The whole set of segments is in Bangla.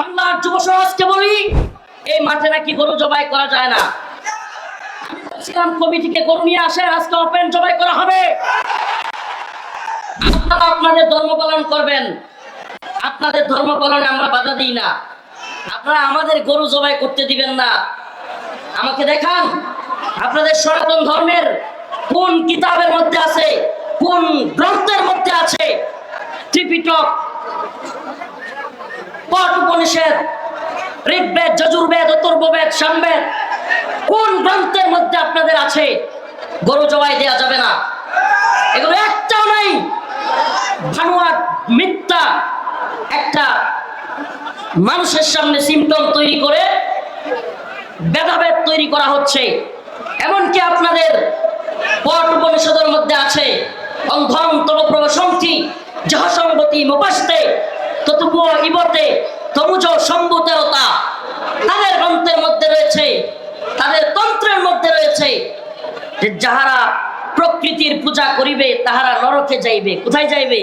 বাংলার যুব সমাজকে বলি, এই মাঠে নাকি গরু জবাই করা যায় না। আমি বলছিলাম, কমিটিকে গরু নিয়ে আসেন, আজকে ওপেন জবাই করা হবে। আপনারা আপনাদের ধর্ম পালন করবেন। আপনাদের ধর্ম পালনে আমরা বাধা দিই না। আপনারা আমাদের গরু জবাই করতে দিবেন না। আমাকে দেখান, আপনাদের সনাতন ধর্মের কোন কিতাবের মধ্যে আছে, কোন গ্রন্থের মধ্যে আছে, ত্রিপিটক পট উপনিষেদ, ঋগ্বেদ, যজুর্বেদ, অথর্ববেদ, সামবেদ, কোন গ্রন্থের মধ্যে আপনাদের আছে? গরু জবাই দেওয়া যাবে না। এগুলো একটাও নাই। ভানুয়াট মিথ্যা একটা মানুষের সামনে সিমটম তৈরি করে, ভেদাভেদ তৈরি করা হচ্ছে। এমনকি আপনাদের পট উপনিষদের মধ্যে আছে, অন্ধং তলপ্রবশন্তি জহসঙ্গতি মোপাস্তে ততুপ ইবতে তমুজ সম্ভুতেরতা তাদের গ্রন্থের মধ্যে রয়েছে, তাদের তন্ত্রের মধ্যে রয়েছে। যাহারা প্রকৃতির পূজা করিবে, তাহারা নরকে যাইবে। কোথায় যাইবে?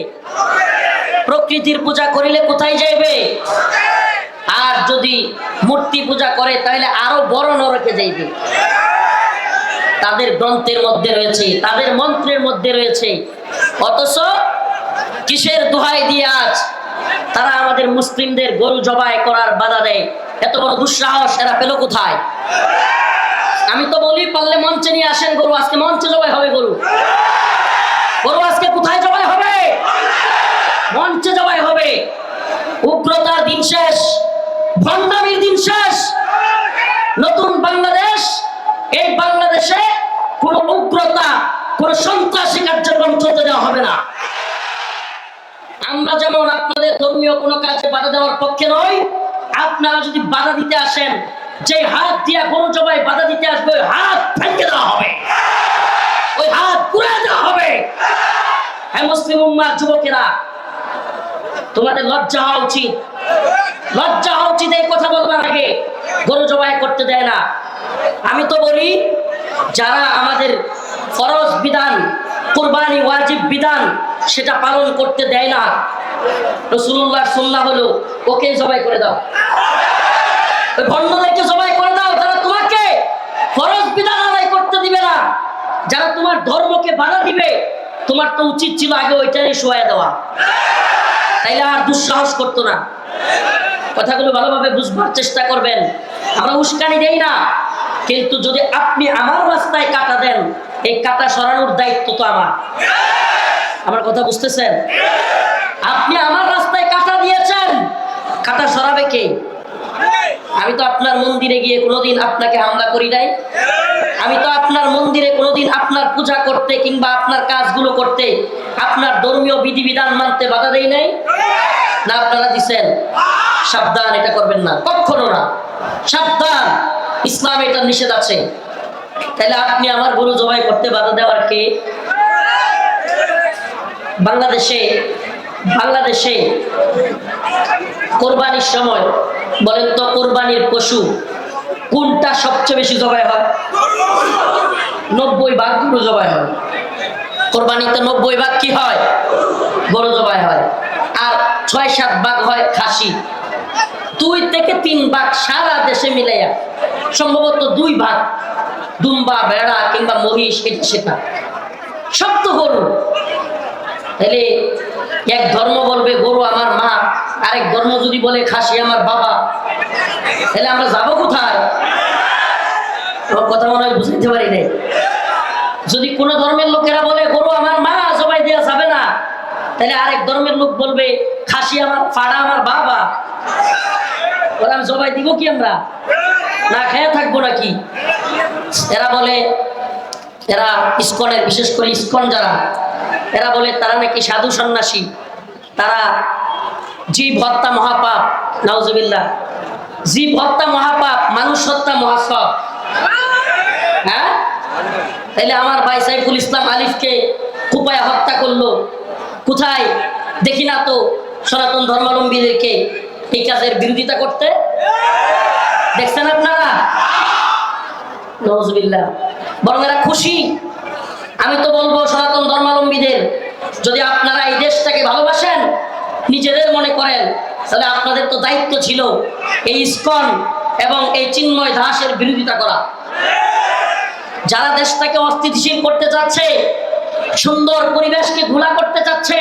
প্রকৃতির পূজা করিলে কোথায় যাইবে? আর যদি মূর্তি পূজা করে, তাহলে আরও বড় নরকে যাইবে। তাদের গ্রন্থের মধ্যে রয়েছে, তাদের মন্ত্রের মধ্যে রয়েছে। অথচ কিসের দোহাই দিয়ে আজ তারা আমাদের মুসলিমদের গরু জবাই করার বাধা দেয়। এত বড় দুঃসাহস, এরা পেল কোথায়? আমি তো বলি, পারলে মঞ্চে নিয়ে আসেন গরু, আজকে মঞ্চে জবাই হবে গরু। গরু আজকে কোথায় জবাই হবে? মঞ্চে জবাই হবে। উগ্রতার দিন শেষ, ভণ্ডামির দিন শেষ, নতুন বাংলাদেশ, এই বাংলাদেশে কোন উগ্রতা, কোন সন্ত্রাসী কার্যক্রম চলতে দেওয়া হবে না। আমরা যেমন আপনাদের ধর্মীয় কোনো কাজে বাধা দেওয়ার পক্ষে নই আপনারা যদি বাধা দিতে আসেন যে হাত দিয়া গরু জবাই বাধা দিতে আসবে, ওই হাত ফেলকে দেওয়া হবে। ওই হাত পুড়ে দেওয়া হবে। হ্যাঁ মুসলিম উম্মার যুবকেরা, তোমাদের লজ্জা হওয়া উচিত। লজ্জা হওয়া উচিত, এই কথা বলবার আগে। গরু জবাই করতে দেয় না। আমি তো বলি, যারা আমাদের ফরজ বিধান, কোরবানি ওয়াজিব বিধান, সেটা পালন করতে দেয় না। রসুল্লাহ সুন্নাহ হলো, ওকে জবাই করে দাও। ভণ্ডদেরকে জবাই করে দাও, যারা তোমাকে ফরজ বিধান আদায় করতে দিবে না, যারা তোমার ধর্মকে বাধা দিবে, তোমার তো উচিত ছিল আগে ওইটাই শোয়া দেওয়া। তাইলে আর দুঃসাহস করতো না। কথাগুলো ভালোভাবে বুঝবার চেষ্টা করবেন। আমরা উস্কানি দেই না, কিন্তু যদি আপনি আমার রাস্তায় কাটা দেন, এই কাটা সরানোর দায়িত্ব তো আমার। আমার কথা বুঝতেছেন? আপনি আমার রাস্তায় কাটা দিয়েছেন। কাটা সরাবে কে? আমি তো আপনার মন্দিরে গিয়ে কোনোদিন আপনাকে হামলা করি নাই। আমি তো আপনার মন্দিরে কোনোদিন আপনার পূজা করতে কিংবা আপনার কাজগুলো করতে আপনার ধর্মীয় বিধিবিধান মানতে বাধা দেই নাই? না, আপনারা দিছেন। সাবধান, এটা করবেন না। কখনো না। সাবধান। ইসলাম এটা নিষেধ আছে। তাহলে আপনি আমার গরু জবাই করতে বাধা দেওয়ার কে? বাংলাদেশে বাংলাদেশে কোরবানির সময় বলেন তো কোরবানির পশু কোনটা সবচেয়ে বেশি জবাই হয়? নব্বই ভাগ গরু জবাই হয়। কোরবানিতে নব্বই ভাগ কি হয়? গরু জবাই হয়। আর ছয় সাত ভাগ হয় খাসি। দুই থেকে তিন ভাগ সারা দেশে মিলাইয়া সম্ভবত দুই ভাগ দুম্বা বেড়া কিংবা মহিষ সেটা। সব তো গরু। তাহলে এক ধর্ম বলবে, গরু আমার মা। আরেক ধর্ম যদি বলে, খাসি আমার বাবা। তাহলে আমরা যাব কোথায়? কথা মনে হয় বুঝাইতে পারি নাই। যদি কোনো ধর্মের লোকেরা বলে, গরু আমার মা, জবাই দেওয়া যাবে না। তাহলে আরেক ধর্মের লোক বলবে, খাসি আমার, ফাড়া আমার বাবা। ওরা আমি জবাই দিব কি আমরা? না খেয়ে থাকব নাকি? এরা বলে, এরা ইস্কনের, বিশেষ করে ইস্কন যারা এরা বলে, তারা নাকি সাধু সন্ন্যাসী। তারা জীব হত্যা মহাপাপ। নাউজুবিল্লাহ। জীব হত্যা মহাপাপ, মানুষ হত্যা মহাসব। হ্যাঁ? তাইলে আমার ভাই সাইফুল ইসলাম আলিফকে কুপায় হত্যা করল। কোথায়? দেখি না তো সনাতন ধর্মাবলম্বীদেরকে এই কাজের বিরোধিতা করতে। দেখছেন আপনারা? নজবিল্লা বরং এরা খুশি। আমি তো বলব সনাতন ধর্মাবলম্বীদের, যদি আপনারা এই দেশটাকে ভালোবাসেন, নিজেদের মনে করেন, তাহলে আপনাদের তো দায়িত্ব ছিল এই ইস্কন এবং এই চিন্ময় দাসের বিরোধিতা করা। যারা দেশটাকে অস্থিতিশীল করতে চাচ্ছে, সুন্দর পরিবেশকে ঘোলা করতে চাচ্ছে,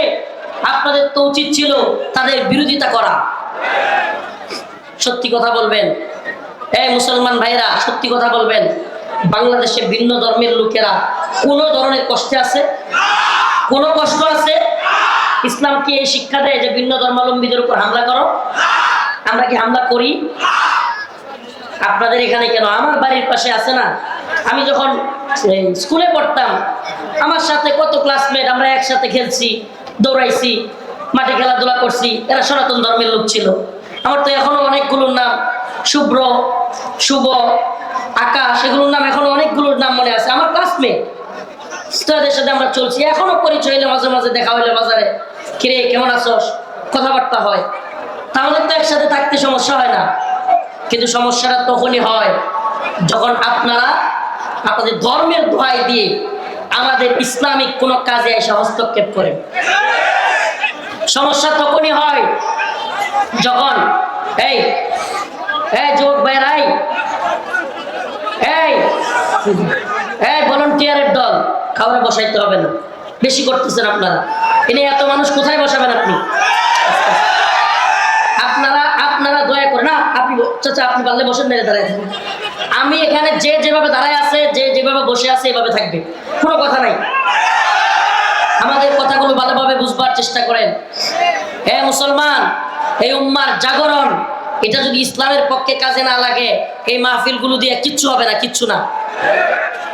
আপনাদের তো উচিত ছিল তাদের বিরোধিতা করা। সত্যি কথা বলবেন। এই মুসলমান ভাইরা, সত্যি কথা বলবেন। বাংলাদেশে ভিন্ন ধর্মের লোকেরা কোন ধরনের কষ্টে আছে? কোন কষ্ট আছে? ইসলাম কি এই শিক্ষা দেয় যে ভিন্ন ধর্মাবলম্বীদের উপর হামলা করো? আমরা কি হামলা করি? আপনাদের এখানে কেন? আমার বাড়ির পাশে আছে না? আমি যখন স্কুলে পড়তাম, আমার সাথে কত ক্লাসমেট আমরা একসাথে খেলছি, দৌড়াইছি, মাঠে খেলাধুলা করছি, এরা সনাতন ধর্মের লোক ছিল। আমার তো এখনও অনেকগুলোর নাম, শুভ্র, শুভ আকাশ সেগুলোর নাম এখনও অনেকগুলোর নাম মনে আছে। আমার ক্লাসমেট সাথে আমরা চলছি। এখনও পরিচয় হইলে মাঝে মাঝে দেখা হইলে বাজারে, কিরে, কেমন আছোস? কথাবার্তা হয়। তাহলে তো একসাথে থাকতে সমস্যা হয় না। কিন্তু সমস্যাটা তখনই হয় যখন আপনারা আপনাদের ধর্মের দোহাই দিয়ে আমাদের ইসলামিক কোনো কাজে এসে হস্তক্ষেপ করেন। সমস্যা তখনই হয় যখন, এই এই যোগ বেড়াই এই এই ভলান্টিয়ারের দল? খাবারে বসাইতে হবে না। বেশি করতেছেন আপনারা। এনে এত মানুষ কোথায় বসাবেন আপনি? আপনারা আপনারা দয়া করে না, আপনি চাচা, আপনি পারলে বসেন মেরে দাঁড়ায় আমি এখানে যে যেভাবে দাঁড়ায় আছে, যে যেভাবে বসে আছে, এভাবে থাকবে। কোনো কথা নাই। আমাদের কথাগুলো ভালোভাবে বুঝবার চেষ্টা করেন। হে মুসলমান, এই উম্মার জাগরণ এটা যদি ইসলামের পক্ষে কাজে না লাগে, এই মাহফিলগুলো দিয়ে কিচ্ছু হবে না, কিচ্ছু না।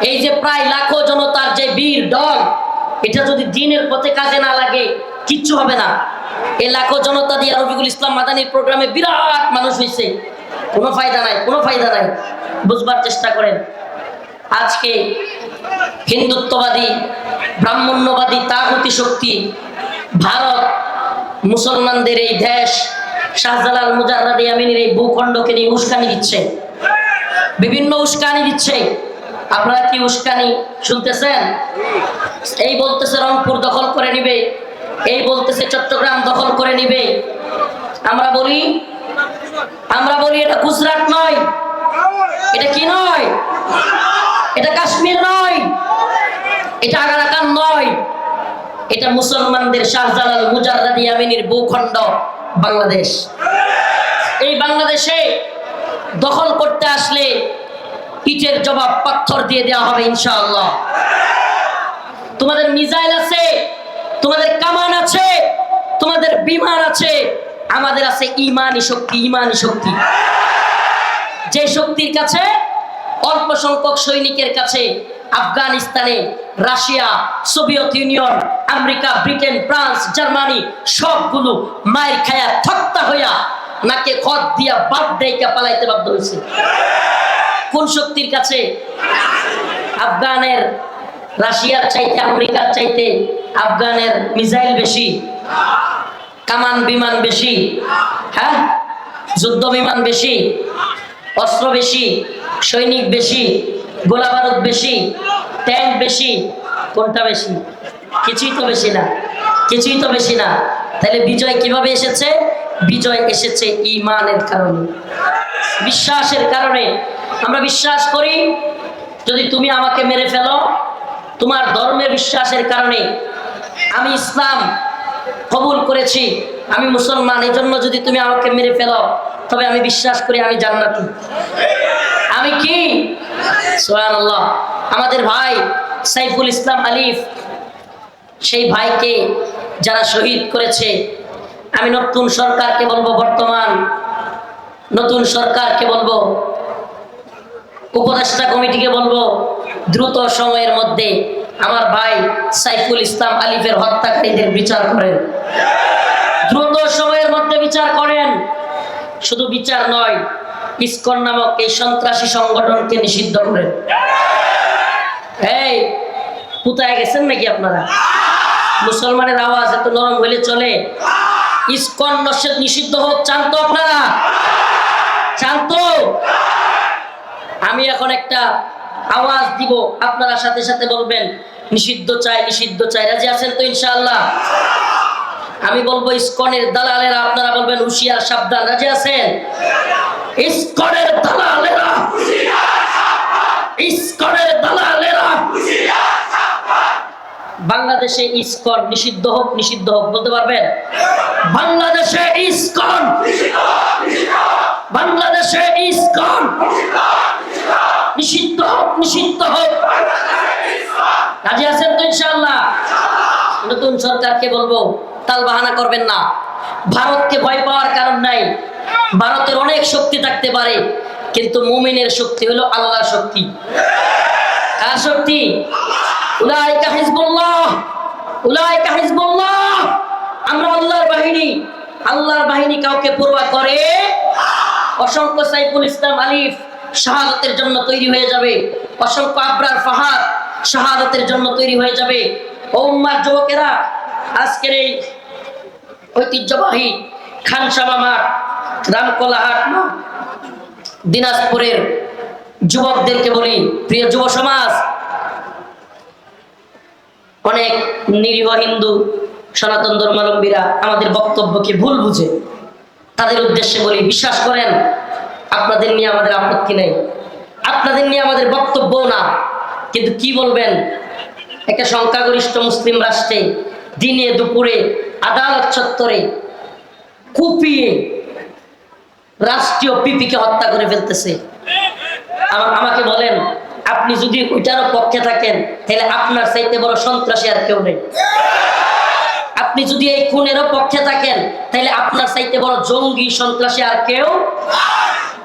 এই যে প্রায় লাখো জনতার যে বীর দল এটা যদি দিনের পথে কাজে না লাগে, কিচ্ছু হবে না। এই লাখো জনতা দিয়ে রফিকুল ইসলাম মাদানির প্রোগ্রামে বিরাট মানুষ হয়েছে কোনো ফায়দা নাই, কোনো ফায়দা নাই। বুঝবার চেষ্টা করেন। আজকে হিন্দুত্ববাদী, ব্রাহ্মণ্যবাদী, তাগুতি শক্তি, ভারত, মুসলমানদের এই দেশ শাহজালাল মুজাররাদি আমিনের এই ভূখণ্ডকে নিয়ে উস্কানি দিচ্ছে। বিভিন্ন উস্কানি দিচ্ছে। আপনারা কি উস্কানি শুনতেছেন? এই বলতেছে রংপুর দখল করে নিবে। এই বলতেছে চট্টগ্রাম দখল করে নিবে। আমরা বলি আমরা বলি এটা গুজরাট নয়। এটা কি নয়? এটা কাশ্মীর নয়। এটা আগারাকান নয়। এটা মুসলমানদের শাহজালাল মুজাররাদি আমিনীর ভূখণ্ড। বাংলাদেশ। এই বাংলাদেশে দখল করতে আসলে ইটের জবাব পাথর দিয়ে দেওয়া হবে ইনশাআল্লাহ। তোমাদের মিসাইল আছে, তোমাদের কামান আছে, তোমাদের বিমান আছে, আমাদের আছে ইমানি শক্তি ইমানি শক্তি। যে শক্তির কাছে, অল্প সংখ্যক সৈনিকের কাছে আফগানিস্তানে, Russia, Soviet Union, America, Britain, France, Germany সবগুলো মায়ের খায়া থক্তা হইয়া নাকে খত দিয়া বাদ দেয়কা পালাইতে বাধ্য হয়েছে কোন শক্তির কাছে? আফগানের, রাশিয়ার চাইতে, আমেরিকার চাইতে আফগানের মিসাইল বেশি, কামান বিমান বেশি হ্যাঁ? যুদ্ধ বিমান বেশি, অস্ত্র বেশি, সৈনিক বেশি গোলা বারুদ বেশি, ট্যাঙ্ক বেশি, কোনটা বেশি? কিছুই তো বেশি না, কিছুই তো বেশি না। তাহলে বিজয় কীভাবে এসেছে? বিজয় এসেছে ইমানের কারণে। বিশ্বাসের কারণে। আমরা বিশ্বাস করি, যদি তুমি আমাকে মেরে ফেলো, তোমার ধর্মের বিশ্বাসের কারণে। আমি ইসলাম কবুল করেছি, আমি মুসলমান এই জন্য যদি তুমি আমাকে মেরে ফেলো, তবে আমি বিশ্বাস করি আমি জান্নাতি। আমি কি? সোহান আমাদের ভাই সাইফুল ইসলাম আলিফ, সেই ভাইকে যারা শহীদ করেছে, আমি নতুন সরকারকে বলব বর্তমান, নতুন সরকারকে বলব, উপদেষ্টা কমিটিকে বলব, দ্রুত সময়ের মধ্যে আমার ভাই সাইফুল ইসলাম আলিফের হত্যাকারীদের বিচার করেন। দ্রুত সময়ের মধ্যে বিচার করেন, শুধু বিচার নয় ইস্কন নামক এই সন্ত্রাসী সংগঠনকে নিষিদ্ধ করেন এই, কোথায় গেছেন নাকি আপনারা? মুসলমানের আওয়াজ এত নরম হলে চলে। ইস্কন নসে- নিষিদ্ধ হোক, চান তো আপনারা? চান তো? আমি এখন একটা আওয়াজ দিব, আপনারা সাথে সাথে বলবেন, নিষিদ্ধ চাই নিষিদ্ধ চাই। রাজি আছেন তো ইনশাআল্লাহ? আমি বলব ইস্কনের দালালেরা, আপনারা বলবেন হুশিয়ার, সাবধান। রাজি আছেন? ইসকনের দালালেরা। ইসকনের দালালেরা। বাংলাদেশে ইসকন নিষিদ্ধ হোক নিষিদ্ধ হোক, বলতে পারবেন? বাংলাদেশে ইসকন। বাংলাদেশে ইসকন। নিষিদ্ধ হোক নিষিদ্ধ হোক। রাজি আছেন তো নতুন সরকারকে বলব, তাল বাহানা করবেন না। ভারতকে ভয় পাওয়ার কারণ নাই। ভারতের অনেক শক্তি থাকতে পারে, কিন্তু মুমিনের শক্তি হলো আল্লাহর শক্তি। কার শক্তি? উলাইকা হিজবুল্লাহ উলাইকা হিজবুল্লাহ। আমরা আল্লাহর বাহিনী আল্লাহর বাহিনী কাউকে পূর্বা করে, অসংখ্য সাইফুল ইসলাম আলিফ শাহাদাতের জন্য তৈরি হয়ে যাবে। অসংখ্য আবরার ফাহাদ শাহাদাতের জন্য তৈরি হয়ে যাবে। ও উম্মার যুবকেরা, আজকের এই ঐতিহ্যবাহী খানসামা মাঠ রামকোলাহাট, দিনাজপুরের যুবকদেরকে বলি, প্রিয় যুব সমাজ, অনেক নিরীহ হিন্দু, সনাতন ধর্মাবলম্বীরা আমাদের বক্তব্যকে ভুল বুঝে। তাদের উদ্দেশ্যে বলি, বিশ্বাস করেন, আপনাদের নিয়ে আমাদের আপত্তি নেই। আপনাদের নিয়ে আমাদের বক্তব্য না। কিন্তু কি বলবেন? একটা সংখ্যাগরিষ্ঠ মুসলিম রাষ্ট্রে দিনে দুপুরে আদালত চত্বরে কুপিয়ে রাষ্ট্রীয় পিপিকে হত্যা করে ফেলতেছে। আম- আমাকে বলেন, আপনি যদি ওইটারও পক্ষে থাকেন, তাহলে আপনার চাইতে বড় সন্ত্রাসী আর কেউ নেই। আপনি যদি এই খুনেরও পক্ষে থাকেন, তাহলে আপনার চাইতে বড় জঙ্গি, সন্ত্রাসী আর কেউ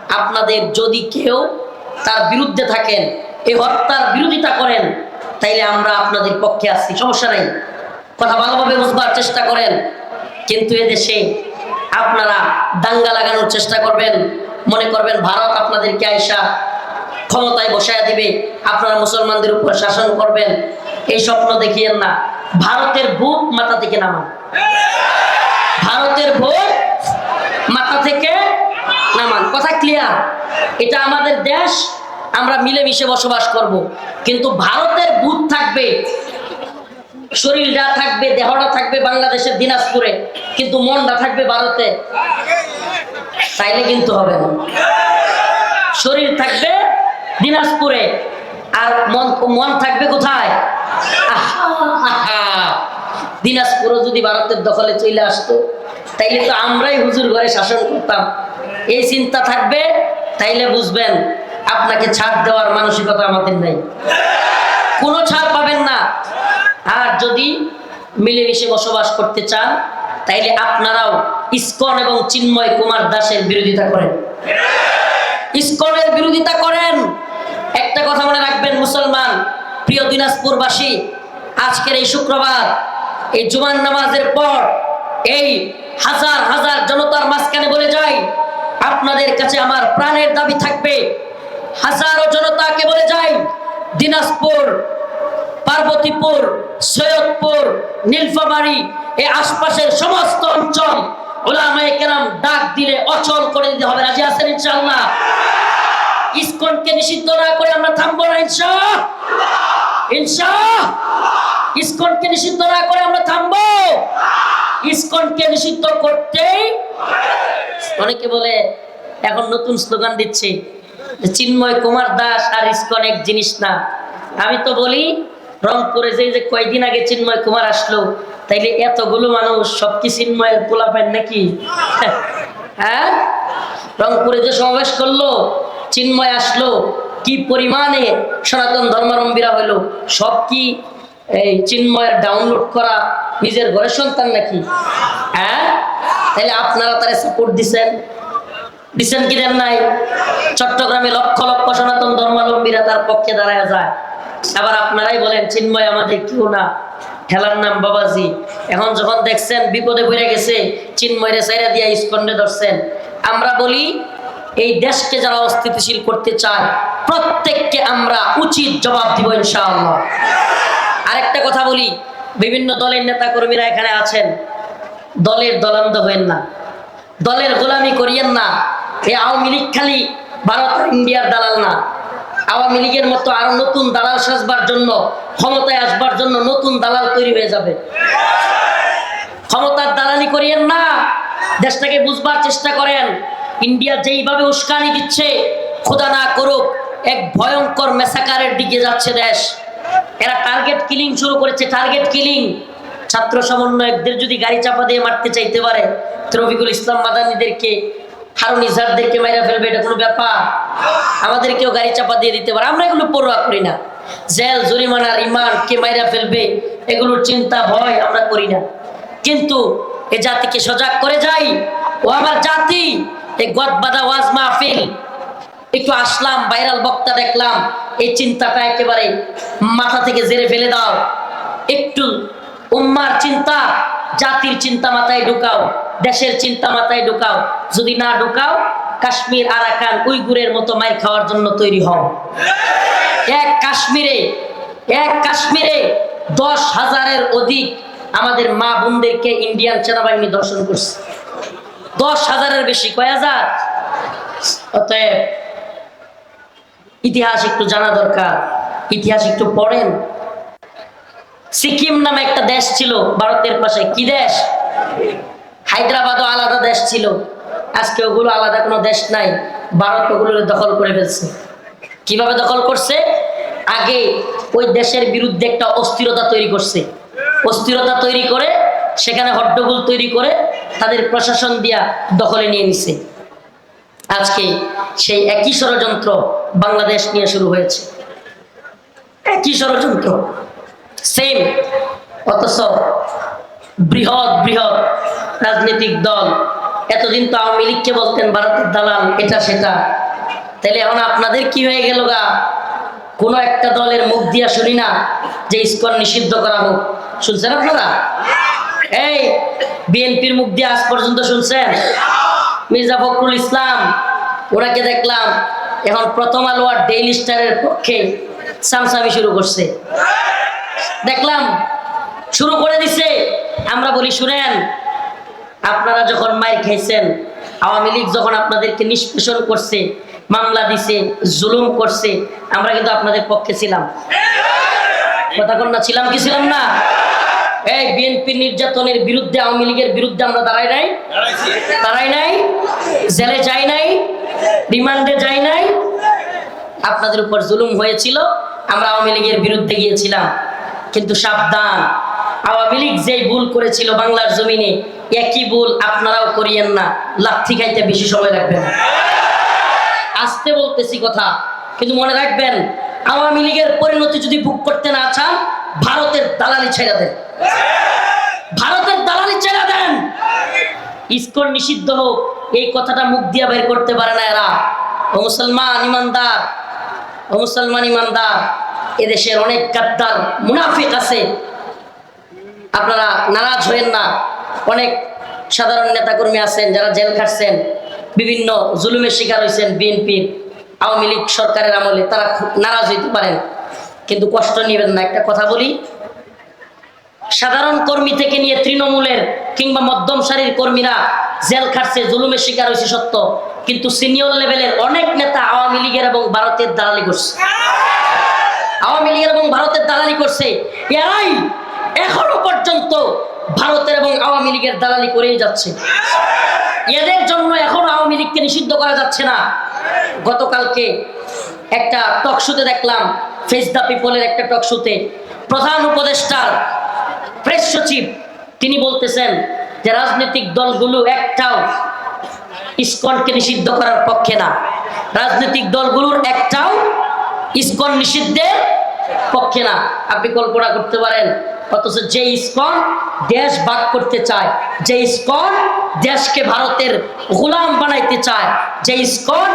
আপনাদের যদি কেউ তার বিরুদ্ধে থাকেন, এই হত্যার বিরোধিতা করেন, তাইলে আমরা আপনাদের পক্ষে আছি। সমস্যা নেই। কথা ভালোভাবে বুঝবার চেষ্টা করেন। কিন্তু এদেশে আপনারা দাঙ্গা লাগানোর চেষ্টা করবেন। মনে করবেন ভারত আপনাদেরকে আইসা ক্ষমতায় বসায় দিবে। আপনারা মুসলমানদের উপর শাসন করবেন। এই স্বপ্ন দেখিয়েন না। ভারতের ভূত মাথা থেকে নামান। ভারতের ভূত মাথা থেকে নামান। কথা ক্লিয়ার এটা আমাদের দেশ, আমরা মিলেমিশে বসবাস করব। কিন্তু ভারতের ভূত থাকবে শরীরটা থাকবে, দেহটা থাকবে বাংলাদেশের দিনাজপুরে, কিন্তু মনটা থাকবে ভারতে। তাইলে কিন্তু হবে না। শরীর থাকবে দিনাজপুরে, আর মন মন থাকবে কোথায়। দিনাজপুরও যদি ভারতের দখলে চলে আসতো, তাইলে তো আমরাই হুজুর ঘরে শাসন করতাম। এই চিন্তা থাকবে, তাইলে বুঝবেন, আপনাকে ছাড় দেওয়ার মানসিকতা আমাদের নেই। কোনো ছাড় পাবেন না। আর যদি মিলেমিশে বসবাস করতে চান, তাইলে আপনারাও ইস্কন এবং চিন্ময় কুমার দাসের বিরোধিতা করেন। ইস্কনের বিরোধিতা করেন। একটা কথা মনে রাখবেন মুসলমান, প্রিয় দিনাজপুরবাসী, আজকের এই শুক্রবার, এই জুমান নামাজের পর এই হাজার হাজার জনতার মাঝখানে বলে যাই, আপনাদের কাছে আমার প্রাণের দাবি থাকবে। হাজারো জনতাকে বলে যাই, দিনাজপুর পার্বতীপুর, সৈয়দপুর, নীলফামারী এই আশপাশের সমস্ত অঞ্চল ওলামায়ে কেরাম ডাক দিলে অচল করে দিতে হবে। রাজি আছেন ইনশাআল্লাহ? ইসকনকে নিষিদ্ধ না করে আমরা থামবো না ইনশা ইনশা ইসকনকে নিষিদ্ধ না করে আমরা থামবো? ইসকনকে নিষিদ্ধ করতেই অনেকে বলে, এখন নতুন স্লোগান দিচ্ছে, চিন্ময় কুমার দাস আর ইসকন এক জিনিস না। আমি তো বলি রংপুরে যে যে কয়দিন আগে চিন্ময় কুমার আসলো, তাইলে এতগুলো মানুষ সব কি চিন্ময়ের পোলা পান নাকি? হ্যাঁ? রংপুরে যে সমাবেশ করল, চিন্ময় আসলো, কি পরিমাণে সনাতন ধর্মাবলম্বীরা হইল সব কি এই চিন্ময়ের ডাউনলোড করা নিজের ঘরের সন্তান নাকি? হ্যাঁ? তাহলে আপনারা তারা সাপোর্ট দিছেন। দিছেন কি দেন নাই? চট্টগ্রামে লক্ষ লক্ষ সনাতন ধর্মাবলম্বীরা তার পক্ষে দাঁড়ায় যায়। আবার আপনারাই বলেন, চিন্ময় আমাদের কেউ না। খেলার নাম বাবাজি। এখন যখন দেখছেন বিপদে পড়ে গেছে, চিন্ময়রে সাইরা দিয়া ইস্কন্ডে ধরছেন। আমরা বলি, এই দেশকে যারা অস্থিতিশীল করতে চায়, প্রত্যেককে আমরা উচিত জবাব দিব ইনশাআল্লাহ। আরেকটা কথা বলি, বিভিন্ন দলের নেতা কর্মীরা এখানে আছেন। দলের দলান্ত হইেন না। দলের গোলামি করিয়েন না। এই আওয়ামী লীগ খালি ভারত ইন্ডিয়ার দালাল না। আওয়ামী লীগের মতো আরও নতুন দালাল সাজবার জন্য, ক্ষমতায় আসবার জন্য নতুন দালাল তৈরি হয়ে যাবে। ক্ষমতার দালালি করিয়েন না, দেশটাকে বুঝবার চেষ্টা করেন। ইন্ডিয়া যেইভাবে উস্কানি দিচ্ছে, খোদা না করুক, এক ভয়ঙ্কর মেসাকারের দিকে যাচ্ছে দেশ। এরা টার্গেট কিলিং শুরু করেছে টার্গেট কিলিং ছাত্র সমন্বয়কদের যদি গাড়ি চাপা দিয়ে মারতে চাইতে পারে রফিকুল ইসলাম মাদানিদেরকে হারুন ইজারদেরকে মাইরা ফেলবে, এটা কোনো ব্যাপার? আমাদের কেউ গাড়ি চাপা দিয়ে দিতে পারে, আমরা এগুলো পরোয়া করি না। জেল, জরিমানা, রিমান্ড, কে মাইরা ফেলবে, এগুলোর চিন্তা, ভয় আমরা করি না। কিন্তু এ জাতিকে সজাগ করে যাই, ও আমার জাতি এই গদবাদা ওয়াজ মাহফিল। একটু আসলাম, ভাইরাল বক্তা দেখলাম, এই চিন্তাটা একেবারে মাথা থেকে জেরে ফেলে দাও। একটু উম্মার চিন্তা, জাতির চিন্তা মাথায় ঢুকাও। দেশের চিন্তা মাথায় ঢুকাও। যদি না ঢুকাও, কাশ্মীর, আরাকান, উইগুরের মতো মাইর খাওয়ার জন্য তৈরি হও। এক কাশ্মীরে এক কাশ্মীরে দশ হাজারের অধিক আমাদের মা বোনদেরকে ইন্ডিয়ান সেনাবাহিনী দর্শন করছে। দশ হাজারের বেশি, কয় হাজার? অতএব ইতিহাস একটু জানা দরকার, ইতিহাস একটু পড়েন। সিকিম নামে একটা দেশ ছিল, ভারতের পাশে। কি দেশ? হায়দ্রাবাদও আলাদা দেশ ছিল। আজকে ওগুলো আলাদা কোনো দেশ নাই। ভারত ওগুলো দখল করে ফেলছে। কীভাবে দখল করছে? আগে ওই দেশের বিরুদ্ধে একটা অস্থিরতা তৈরি করছে। অস্থিরতা তৈরি করে, সেখানে হট্টগোল তৈরি করে তাদের প্রশাসন দিয়া দখলে নিয়ে নিছে। আজকে সেই একই ষড়যন্ত্র বাংলাদেশ নিয়ে শুরু হয়েছে। একই ষড়যন্ত্র। সেম অথচ বৃহৎ বৃহৎ রাজনৈতিক দল। এতদিন তো আওয়ামী লীগকে বলতেন ভারতের দালাল, এটা সেটা। তাহলে এখন আপনাদের কি হয়ে গেল গা? কোন একটা দলের মুখ দিয়া শুনি না যে ইস্কন নিষিদ্ধ করা হোক। শুনছেন আপনারা? এই, বিএনপির মুখ দিয়ে আজ পর্যন্ত শুনছেন? মির্জা ফখরুল ইসলাম, ওনাকে দেখলাম এখন প্রথম আলো আর ডেইলি স্টারের পক্ষে সামসামি শুরু করছে। দেখলাম, শুরু করে দিছে। আমরা বলি, শুনেন আপনারা যখন মায়ের খাইছেন, আওয়ামী লীগ যখন আপনাদেরকে নিষ্পেষণ করছে, মামলা দিছে, জুলুম করছে, আমরা কিন্তু আপনাদের পক্ষে ছিলাম। কথা কন্যা ছিলাম কি ছিলাম না? এই বিএনপি নির্যাতনের বিরুদ্ধে, আওয়ামী লীগের বিরুদ্ধে আমরা দাঁড়াই নাই? দাঁড়াই নাই? জেলে যাই নাই? রিমান্ডে যাই নাই? আপনাদের উপর জুলুম হয়েছিল, আমরা আওয়ামী লীগের বিরুদ্ধে গিয়েছিলাম। কিন্তু সাবধান, আওয়ামী লীগ যেই ভুল করেছিল বাংলার জমিনে একই ভুল আপনারাও করিয়েন না। লাথি খাইতে বেশি সময় লাগবে না। আসতে বলতেছি কথা, কিন্তু মনে রাখবেন, আওয়ামী লীগের পরিণতি যদি বুক করতে না চান, ভারতের দালালি ছেড়ে দেন। ভারতের দালালি ছেড়ে দেন। ইস্কন নিষিদ্ধ হোক, এই কথাটা মুখ দিয়ে বের করতে পারে না এরা। ও মুসলমান ইমানদার, ও মুসলমান ইমানদার, এদেশের অনেক গাদ্দার মুনাফিক আছে। আপনারা নারাজ হয়েন না। অনেক সাধারণ নেতাকর্মী আছেন, যারা জেল খাটছেন, বিভিন্ন জুলুমের শিকার হয়েছেন বিএনপির আওয়ামী লীগ সরকারের আমলে, তারা নারাজ হইতে পারেন। কিন্তু কষ্ট নেবেন না। একটা কথা বলি, সাধারণ কর্মী থেকে নিয়ে তৃণমূলের কিংবা মধ্যম সারির কর্মীরা জেল খাটছে, জুলুমের শিকার হয়েছে সত্য, কিন্তু সিনিয়র লেভেলের অনেক নেতা আওয়ামী লীগের এবং ভারতের দালালি করছে। আওয়ামী লীগের এবং ভারতের দালালি করছে। এরাই এখনও পর্যন্ত ভারতের এবং আওয়ামী লীগের দালালি করেই যাচ্ছে। এদের জন্য এখনও আওয়ামী লীগকে নিষিদ্ধ করা যাচ্ছে না। গতকালকে একটা টক শুতে দেখলাম ফেস দ্য পিপলের একটা টক শুতে প্রধান উপদেষ্টার প্রেস সচিব, তিনি বলতেছেন যে রাজনৈতিক দলগুলো একটাও ইস্কনকে নিষিদ্ধ করার পক্ষে না। রাজনৈতিক দলগুলোর একটাও ইস্কন নিষিদ্ধের পক্ষে না। আপনি কল্পনা করতে পারেন অথচ যে ইস্কন দেশ ভাগ করতে চায়, যে ইস্কন দেশকে ভারতের গোলাম বানাইতে চায়, যে ইস্কন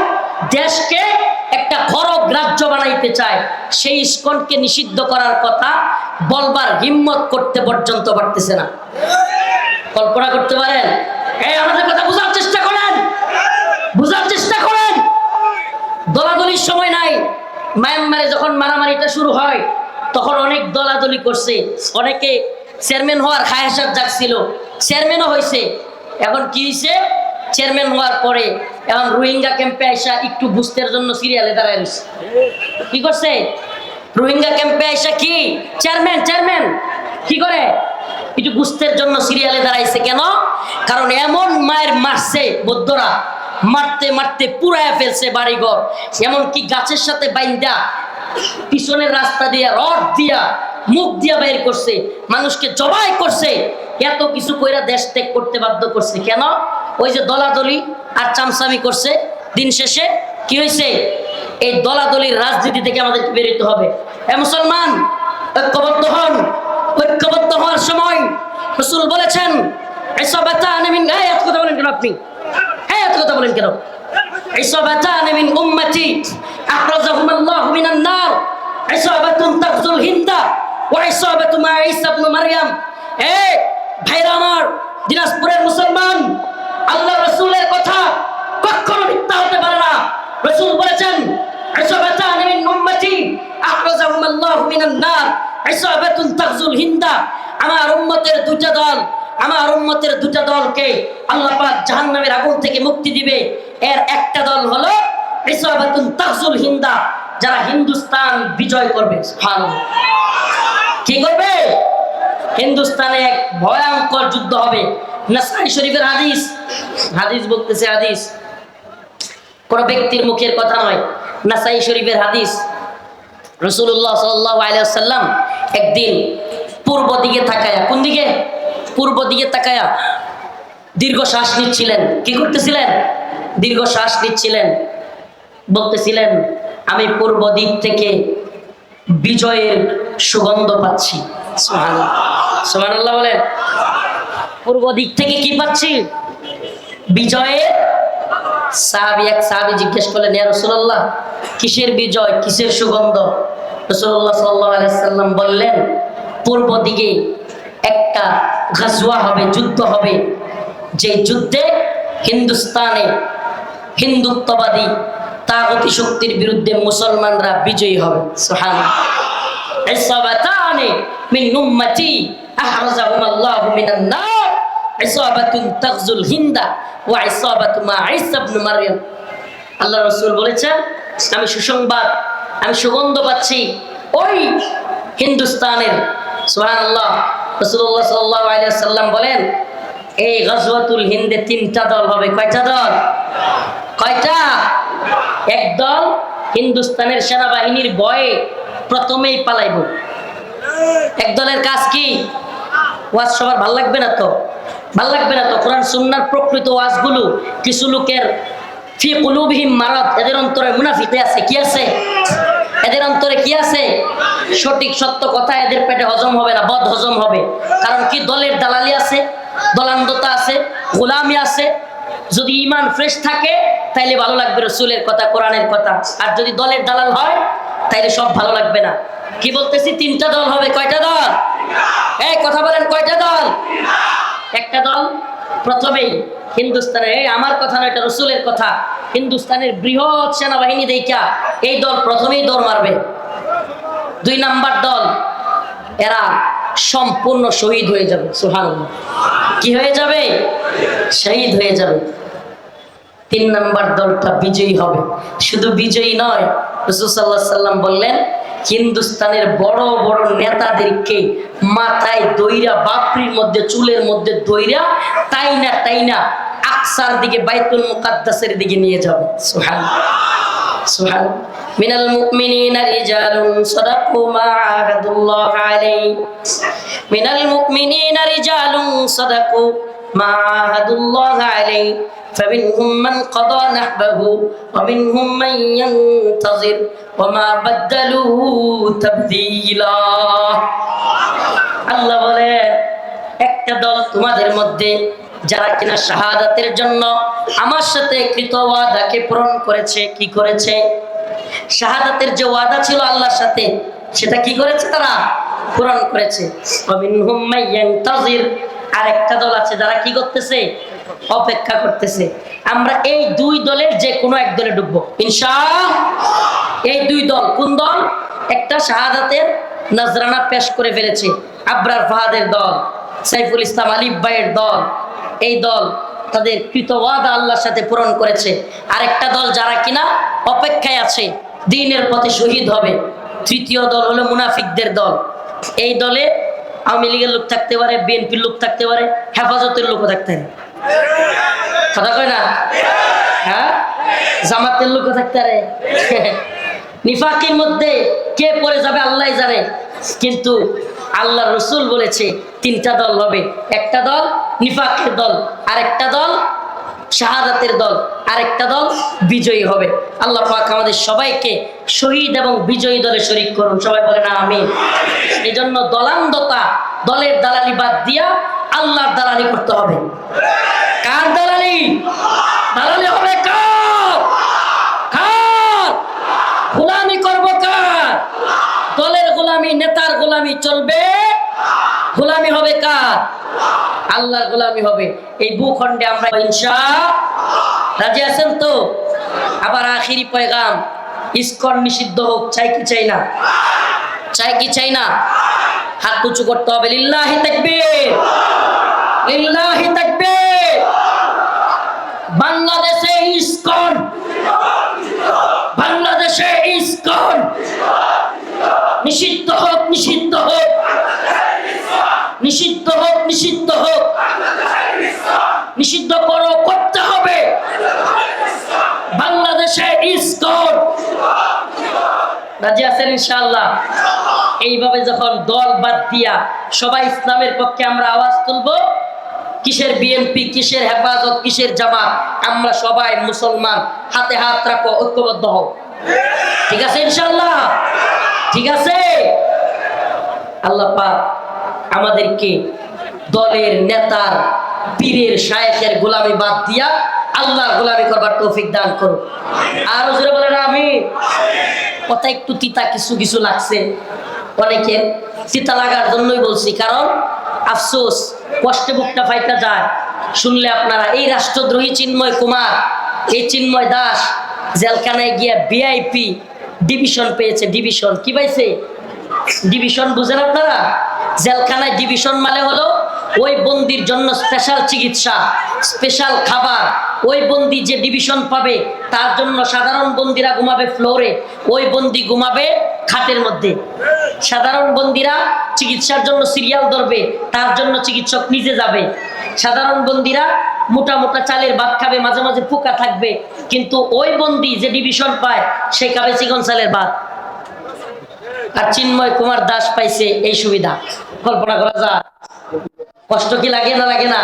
দেশকে একটা খরব রাজ্য বানাইতে চায়, সেই ইস্কনকে নিষিদ্ধ করার কথা বলবার হিম্মত করতে পর্যন্ত পারতেছে না। কল্পনা করতে পারেন? এই আমাদের কথা বোঝার চেষ্টা করেন। বোঝার চেষ্টা করেন। দলাদলির সময় নাই। মায়ানমারে যখন মারামারিটা শুরু হয় তখন অনেক দলাদলি করছে। অনেকে চেয়ারম্যান হওয়ার খায়সার জাগছিল। চেয়ারম্যানও হয়েছে। এখন কি হয়েছে? চেয়ারম্যান হওয়ার পরে এখন রোহিঙ্গা ক্যাম্পে আইসা একটু বুঝতের জন্য সিরিয়ালে দাঁড়ায় রয়েছে। কি করছে? রোহিঙ্গা ক্যাম্পে আইসা কি? চেয়ারম্যান চেয়ারম্যান, কি করে? একটু গুস্তের জন্য সিরিয়ালে দাঁড়াইছে কেন? কারণ এমন মায়ের মারছে বৌদ্ধরা। মারতে মারতে পুরায় ফেলছে বাড়িঘর। এমনকি গাছের সাথে বাইন্দা পিছনের রাস্তা দিয়া, রড দিয়া, মুখ দিয়া বের করছে, মানুষকে জবাই করছে, এত কিছু কইরা দেশ ত্যাগ করতে বাধ্য করছে। কেন? ওই যে দলাদলি আর চামচামি করছে দিন শেষে, কি হয়েছে এই দলাদলির রাজনীতি থেকে আমাদের বেরোতে হবে। এ মুসলমান, ঐক্যবদ্ধ হন। ঐক্যবদ্ধ হওয়ার সময় রসুল বলেছেন এসব ব্যথা আনেমিন হ্যাঁ কথা বলেন কেন আপনি? হ্যাঁ কথা বলেন কেন? এসব ব্যথা আনেমিন উম্মাতি। আখরাজাহুম আল্লাহু মিনান নার ইসাবাতুন তাখজুল হিন্দা ওয়া ইসাবাতু মা ঈসা ইবনে মারইয়াম এ ভাইরা আমার, দিনাজপুরের মুসলমান, আল্লাহ রাসূলের কথা কখনো মিথ্যা হতে পারে না। রাসূল বলেছেন ইসাবাতান মিন উম্মতি, আখরাজাহুম আল্লাহু মিনান নার। ইসাবাতুন তাখজুল হিন্দা। আমার উম্মতের দুটা দল, আমার উম্মতের দুটা দলকে আল্লাহ পাক জাহান্নামের আগুন থেকে মুক্তি দিবে। এর একটা দল হলো ইসাবাতুন তাকজুল হিন্দা, যারা হিন্দুস্তান বিজয় করবে। কি করবে? হিন্দুস্তানে এক ভয়ঙ্কর যুদ্ধ হবে। নাসাই শরীফের হাদিস হাদিস বলতেছে হাদিস। কোন ব্যক্তির মুখের কথা নয়, নাসাই শরীফের হাদিস। রসুল্লাহ সাল্লাহ আলিয়াল্লাম একদিন পূর্ব দিকে তাকায়া, কোন দিকে? পূর্ব দিকে তাকায়া দীর্ঘ শ্বাস নিচ্ছিলেন। কি করতেছিলেন? দীর্ঘ শ্বাস নিচ্ছিলেন। বলতেছিলেন, আমি পূর্ব দিক থেকে বিজয়ের সুগন্ধ পাচ্ছি। বলেন। পূর্ব দিক থেকে কি পাচ্ছি? বিজয়ের সাহাবি, এক সাহাবি জিজ্ঞেস করলেন রসুল্লাহ কিসের বিজয়, কিসের সুগন্ধ? রসুল্লাহ সাল্লাম বললেন, পূর্ব দিকে একটা গাজওয়া হবে, যুদ্ধ হবে। যে যুদ্ধে হিন্দুস্তানে হিন্দুত্ববাদী তাগতি শক্তির বিরুদ্ধে মুসলমানরা বিজয়ী হবে। সুহান ইসাবাতানে মিন উম্মতি আহরাজাহুম আল্লাহু মিনান নার। ইসাবাতুন তাগজুল হিন্দা ওয়া ইসাবাতু মা ঈসা ইবনে মারইয়াম। আল্লাহ রাসূল বলেছেন, আমি সুসংবাদ, আমি সুগন্ধ পাচ্ছি ওই হিন্দুস্তানের। সুবহানাল্লাহ। রাসূলুল্লাহ সাল্লাল্লাহু আলাইহি ওয়াসাল্লাম বলেন, এই গজওয়াতুল হিন্দে তিনটা দল হবে। কয়টা দল? কয়টা? এক দল হিন্দুস্তানের সেনাবাহিনীর ভয়ে প্রথমেই পালাইব। এক দলের কাজ কি? ওয়াজ সবার ভালো লাগবে না তো? ভালো লাগবে না তো? কোরআন সুন্নার প্রকৃত ওয়াজগুলো কিছু লোকের ফি এদের অন্তরে আছে, কি আছে? এদের অন্তরে কি আছে? সঠিক সত্য কথা এদের পেটে হজম হবে না হজম হবে। কারণ কি? দলের দালালি আছে দলান্দতা আছে, গোলামি আছে যদি ইমান ফ্রেশ থাকে, তাইলে ভালো লাগবে রসুলের কথা, কোরআনের কথা। আর যদি দলের দালাল হয়, তাইলে সব ভালো লাগবে না। কি বলতেছি? তিনটা দল হবে, কয়টা দল? এই, কথা বলেন, কয়টা দল? একটা দল প্রথমেই হিন্দুস্তানের, এই আমার কথা না এটা রসুলের কথা। হিন্দুস্তানের বৃহৎ সেনাবাহিনী দেখা এই দল প্রথমেই দৌড় মারবে। দুই নাম্বার দল, এরা সম্পূর্ণ শহীদ হয়ে যাবে সুহান কি হয়ে যাবে? শহীদ হয়ে যাবে। তিন নাম্বার দলটা বিজয়ী হবে। শুধু বিজয়ী নয় রসুসাল্লাহ সাল্লাম বললেন, হিন্দুস্তানের বড় বড় নেতাদেরকে মাথায় দইরা বাপরির মধ্যে, চুলের মধ্যে দইরা তাই না তাই না, আকসার দিকে, বাইতুল মুকাদ্দাসের দিকে নিয়ে যাবে। সুহান সুহান মিনাল মুমিনিনা রিজালুন সাদাকু মা আহাদুল্লাহ আলাইহি। মিনাল মুমিনিনা রিজালুন সাদাকু মা আহাদুল্লাহ আলাইহি فمنهم من قضى نحبه ومنهم من ينتظر وما بدلوا تبديلا আল্লাহ বলেন একটা দল তোমাদের মধ্যে যারা কিনা শাহাদাতের জন্য আমার সাথে কৃত ওয়াদাকে পূরণ করেছে কি করেছে শাহাদাতের যে ওয়াদা ছিল আল্লাহর সাথে সেটা কি করেছে তারা পূরণ করেছে ومنهم من ينتظر আর একটা দল আছে যারা কি করতেছে? অপেক্ষা করতেছে। আমরা এই দুই দলের যে কোনো এক দলে ঢুকবো। ইনশা এই দুই দল কোন দল? একটা শাহাদাতের নজরানা পেশ করে ফেলেছে। আবরার ফাহাদের দল, সাইফুল ইসলাম আলিফ ভাইয়ের দল, এই দল তাদের কৃত ওয়াদা আল্লাহর সাথে পূরণ করেছে। আরেকটা দল যারা কিনা অপেক্ষায় আছে, দিনের পথে শহীদ হবে। তৃতীয় দল হলো মুনাফিকদের দল। এই দলে আওয়ামী লীগের লোক থাকতে পারে, বিএনপির লোক থাকতে পারে, হেফাজতের লোকও থাকতে পারে। কথা কয় না? হ্যাঁ? জামাতের লোকও থাকতে পারে। নিফাকির মধ্যে কে পড়ে যাবে আল্লাহ জানে। কিন্তু আল্লাহ রসুল বলেছে, তিনটা দল হবে। একটা দল নিফাকের দল আর একটা দল শাহাদাতের দল, আরেকটা দল বিজয়ী হবে। আল্লাহ পাক আমাদের সবাইকে শহীদ এবং বিজয়ী দলে শরিক করুন। সবাই বলে না আমি এই জন্য দলান্ধতা, দলের দালালি বাদ দিয়া আল্লাহর দালালি করতে হবে। কার দালালি? দালালি হবে কার? কার? গোলামি করব কার? দলের গোলামি, নেতার গোলামি চলবে গোলামি হবে কার? আল্লাহর গোলামি হবে। এই ভূখণ্ডে আমরা ইনশা রাজি আছেন তো? আবার আখিরি পয়গাম। ইস্কন নিষিদ্ধ হোক, চাই কি চাই না? চাই কি চাই না? হাত উঁচু করতে হবে। লিল্লাহি তাকবীর। লিল্লাহি তাকবীর বাংলাদেশে ইস্কন বাংলাদেশে ইস্কন নিষিদ্ধ হোক নিষিদ্ধ হোক নিষিদ্ধ হোক নিষিদ্ধ হোক নিষিদ্ধ করো করতে হবে বাংলাদেশে ইস্কন রাজি আছেন ইনশাআল্লাহ। এইভাবে যখন দল বাদ দিয়া সবাই ইসলামের পক্ষে আমরা আওয়াজ তুলবো, কিসের বিএনপি, কিসের হেফাজত, কিসের জামাত, আমরা সবাই মুসলমান, হাতে হাত রাখো, ঐক্যবদ্ধ হও। ঠিক আছে ইনশাআল্লাহ? ঠিক আছে? আল্লাহ পাক আমাদেরকে দলের নেতার, পীরের, শায়েখের গোলামি বাদ দিয়া আল্লাহর গোলামি করবার তৌফিক দান করো আর জোরে বলেন আমি কথা একটু তিতা কিছু কিছু লাগছে। অনেকের তিতা লাগার জন্যই বলছি, কারণ আফসোস, কষ্টে বুকটা ফাইটা যায়। শুনলে আপনারা, এই রাষ্ট্রদ্রোহী চিন্ময় কুমার, এই চিন্ময় দাস, জেলখানায় গিয়া ভিআইপি ডিভিশন পেয়েছে ডিভিশন কি পাইছে? ডিভিশন বুঝেন আপনারা? জেলখানায় ডিভিশন মানে হলো ওই বন্দির জন্য স্পেশাল চিকিৎসা স্পেশাল খাবার। ওই বন্দি যে ডিভিশন পাবে, তার জন্য সাধারণ বন্দিরা ঘুমাবে ফ্লোরে ওই বন্দি ঘুমাবে খাটের মধ্যে। সাধারণ বন্দিরা চিকিৎসার জন্য সিরিয়াল ধরবে, তার জন্য চিকিৎসক নিজে যাবে। সাধারণ বন্দিরা মোটা মোটা চালের ভাত খাবে, মাঝে মাঝে পোকা থাকবে। কিন্তু ওই বন্দি যে ডিভিশন পায়, সে খাবে চিকন চালের ভাত। আর চিন্ময় কুমার দাস পাইছে এই সুবিধা। কল্পনা করা যায়। কষ্ট কি লাগে না লাগে না?